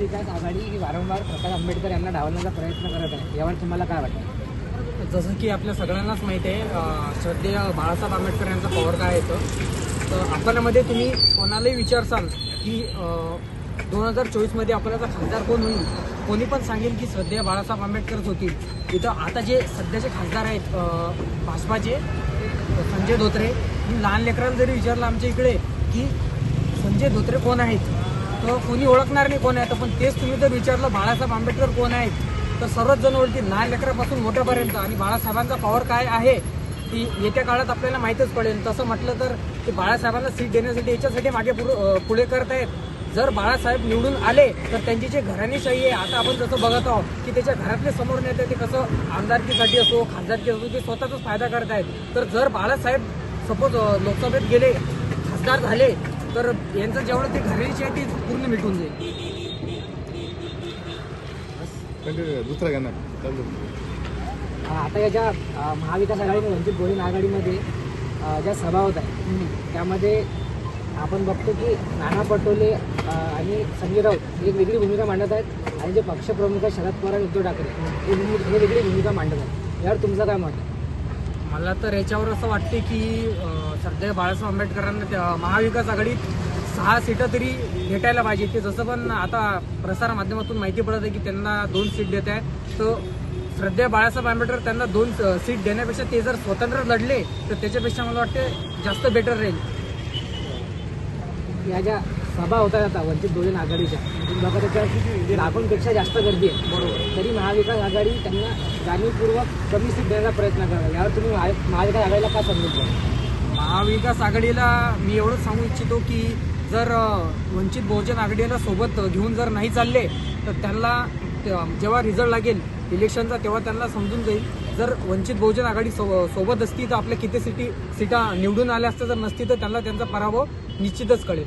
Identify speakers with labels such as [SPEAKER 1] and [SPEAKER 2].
[SPEAKER 1] महाविकास आघाडी ही वारंवार प्रकाश आंबेडकर यांना डावलण्याचा प्रयत्न करत आहे. यावर तुम्हाला काय वाटतं?
[SPEAKER 2] जसं की आपल्या सगळ्यांनाच माहीत आहे श्रद्धेय बाळासाहेब आंबेडकर यांचा पॉवर काय येतं तर आपल्यामध्ये तुम्ही कोणालाही विचारसाल की दोन हजार चोवीसमध्ये आपल्याचा खासदार कोण होईल? कोणी पण सांगेल की श्रद्धेय बाळासाहेब आंबेडकरच होतील. इथं आता जे सध्याचे खासदार आहेत भाजपाचे संजय धोत्रे मी लहान लेकरांना जरी विचारलं आमच्या इकडे की संजय धोत्रे कोण आहेत? तर कोणी ओळखणार नाही कोण आहे. तर पण तेच तुम्ही जर विचारलं बाळासाहेब आंबेडकर कोण आहेत? तर सर्वच जण ओळखतील लहान लेकरापासून मोठ्यापर्यंत. आणि बाळासाहेबांचा पॉवर काय आहे ती येत्या काळात आपल्याला माहीतच पडेल. तसं म्हटलं तर ते बाळासाहेबांना सीट देण्यासाठी याच्यासाठी मागे पुढे करत आहेत जर बाळासाहेब निवडून आले तर त्यांची जे घराणीशाही आहे आता आपण जसं बघत आहोत की त्याच्या घरातले समोर नेते ते कसं आमदारकीसाठी असो खासदारकी असो ते स्वतःचाच फायदा करत आहेत तर जर बाळासाहेब सपोज लोकसभेत गेले खासदार झाले तर यांचं जेवढं ते घराणेशी आहे ती पूर्ण मिटून जाईल.
[SPEAKER 3] दुसरा गाणं.
[SPEAKER 1] आता या ज्या अं, महाविकास आघाडी आणि वंचित बहुजन आघाडीमध्ये अं, ज्या सभा होत आहेत त्यामध्ये आपण बघतो की नाना पटोले अं, आणि संजय राऊत एक वेगळी भूमिका मांडत आहेत आणि जे पक्षप्रमुख आहेत शरद पवार आणि उद्धव ठाकरे हे भूमि- हे वेगळी भूमिका मांडत आहेत. यावर तुमचं काय मत आहे?
[SPEAKER 2] मला तर याच्यावर असं वाटते की अं, सध्या बाळासाहेब आंबेडकरांना महाविकास आघाडीत सहा सीटं तरी भेटायला पाहिजे ते जसं पण आता प्रसार माध्यमातून माहिती पडत आहे की त्यांना दोन सीट देत आहे. तर श्रद्धेय बाळासाहेब आंबेडकर त्यांना दोन सीट देण्यापेक्षा ते जर स्वतंत्र लढले तर त्याच्यापेक्षा मला वाटते जास्त बेटर राहील.
[SPEAKER 1] या ज्या सभा होतात आता वंचित बहुजन आघाडीच्या बघा त्याच्यात लाखोंपेक्षा जास्त गर्दी आहे. बरोबर. तरी महाविकास आघाडी त्यांना जाणीवपूर्वक कमी सीट देण्याचा प्रयत्न करतात यावर तुम्ही महा- महाविकास आघाडीला काय समजून
[SPEAKER 2] महाविकास आघाडीला मी एवढंच सांगू इच्छितो की जर वंचित बहुजन आघाडीला सोबत घेऊन जर नाही चालले तर त्यांना जेव्हा रिझल्ट लागेल इलेक्शनचा तेव्हा त्यांना समजून जाईल. जर वंचित बहुजन आघाडी सो सोबत असती तर आपल्या किती सिटी सीटा निवडून आल्या असत्या जर नसती तर त्यांना त्यांचा पराभव निश्चितच कळेल.